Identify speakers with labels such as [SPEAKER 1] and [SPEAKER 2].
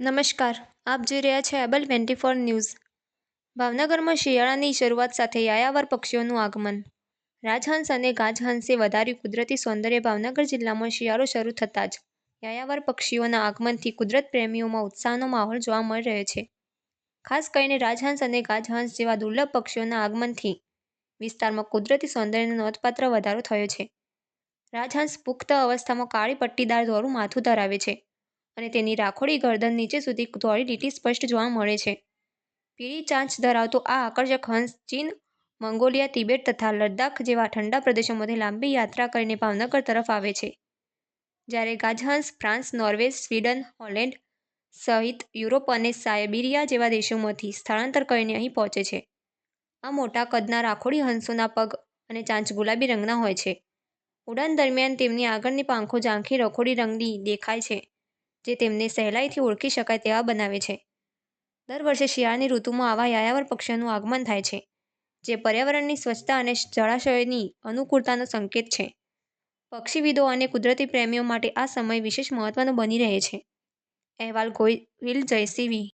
[SPEAKER 1] નમસ્કાર. આપ જોઈ રહ્યા છો એબલ ટ્વેન્ટી ફોર ન્યૂઝ. ભાવનગરમાં શિયાળાની શરૂઆત સાથે યાયાવર પક્ષીઓનું આગમન. રાજહંસ અને ગાજહંસે વધાર્યું કુદરતી સૌંદર્ય ભાવનગર જિલ્લામાં શિયાળો શરૂ થતાં જ યાયાવર પક્ષીઓના આગમનથી કુદરત પ્રેમીઓમાં ઉત્સાહનો માહોલ જોવા મળી રહ્યો છે. ખાસ કરીને રાજહંસ અને ગાજહંસ જેવા દુર્લભ પક્ષીઓના આગમનથી વિસ્તારમાં કુદરતી સૌંદર્યનો નોંધપાત્ર વધારો થયો છે. રાજહંસ પુખ્ત અવસ્થામાં કાળી પટ્ટીદાર દોરું માથું ધરાવે છે. અને તેની રાખોડી ગરદન નીચે સુધી ધોળી લીટી સ્પષ્ટ જોવા મળે છે. પીળી ચાંચ ધરાવતો આ આકર્ષક હંસ ચીન, મંગોલિયા, તિબેટ તથા લદ્દાખ જેવા ઠંડા પ્રદેશોમાંથી લાંબી યાત્રા કરીને ભાવનગર તરફ આવે છે. જ્યારે ગાજહંસ, ફ્રાન્સ, નોર્વે, સ્વીડન, હોલેન્ડ સહિત યુરોપ અને સાયબીરિયા જેવા દેશોમાંથી સ્થળાંતર કરીને અહીં પહોંચે છે. આ મોટા કદના રાખોડી હંસોના પગ અને ચાંચ ગુલાબી રંગના હોય છે. ઉડાન દરમિયાન તેમની આગળની પાંખો ઝાંખી રાખોડી રંગની દેખાય છે. જે તેમને સહેલાઈથી ઓળખી શકાય તેવા બનાવે છે. દર વર્ષે શિયાળાની ઋતુમાં આવા યાયાવર પક્ષીઓનું આગમન થાય છે, જે પર્યાવરણની સ્વચ્છતા અને જળાશયોની અનુકૂળતાનો સંકેત છે. પક્ષીવિદો અને કુદરતી પ્રેમીઓ માટે આ સમય વિશેષ મહત્વનો બની રહે છે. અહેવાલ ગોહિલ જયસિંહ